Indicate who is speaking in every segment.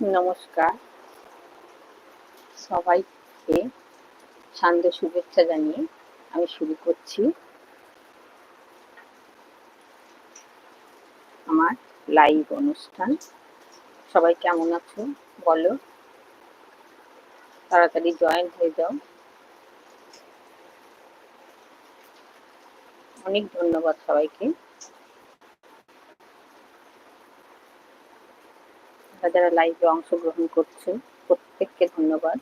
Speaker 1: নমস্কার। সবাইকে সান্ধ্য শুভেচ্ছা জানিয়ে আমি শুরু করছি আমার লাইভ অনুষ্ঠান। সবাই কেমন আছো বলো? তাড়াতাড়ি জয়েন হয়ে যাও। অনেক ধন্যবাদ সবাইকে। যারা লাইভে অংশগ্রহণ করছেন প্রত্যেককে ধন্যবাদ।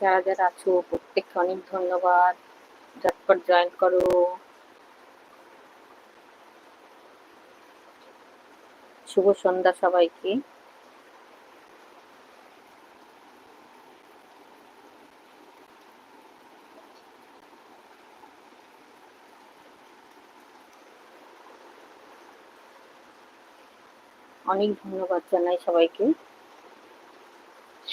Speaker 1: যারা যারা আছো, প্রত্যেককে অনেক ধন্যবাদ। ঝটপট জয়েন করো। শুভ সন্ধ্যা সবাইকে। অনেক ধন্যবাদ জানাই সবাইকে।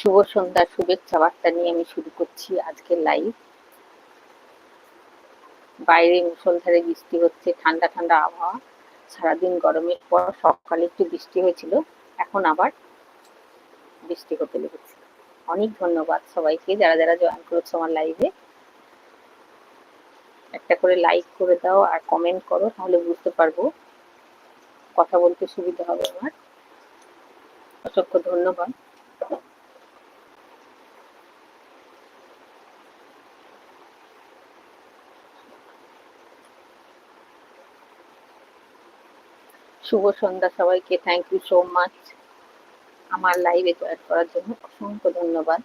Speaker 1: শুভ সন্ধ্যা, শুভেচ্ছা বার্তা নিয়ে আমি শুরু করছি আজকের লাইভ বাইরে মুসলধারে বৃষ্টি হচ্ছে, ঠান্ডা ঠান্ডা আবহাওয়া। সারাদিন গরমের পর সকালে একটু বৃষ্টি হয়েছিল, এখন আবার বৃষ্টি হতে লেগেছে। অনেক ধন্যবাদ সবাইকে যারা যারা জয়েন করেছ আমার লাইভে একটা করে লাইক করে দাও আর কমেন্ট করো, তাহলে বুঝতে পারব কথা বলতে সুবিধা হবে আমার। অসংখ্য ধন্যবাদ। শুভ সন্ধ্যা সবাইকে। থ্যাংক ইউ সো মাচ আমার লাইভে জয়েন করার জন্য অসংখ্য ধন্যবাদ।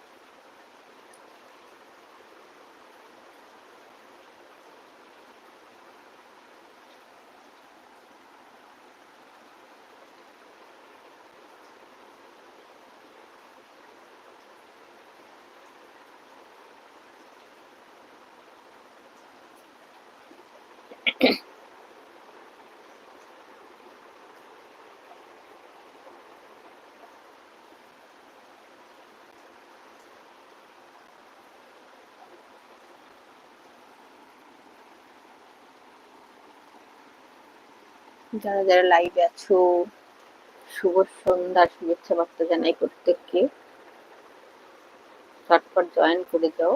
Speaker 1: যারা যারা লাইভে আছো শুভ সন্ধ্যা শুভেচ্ছা বার্তা জানাই প্রত্যেককে। চটপট জয়েন করে যাও।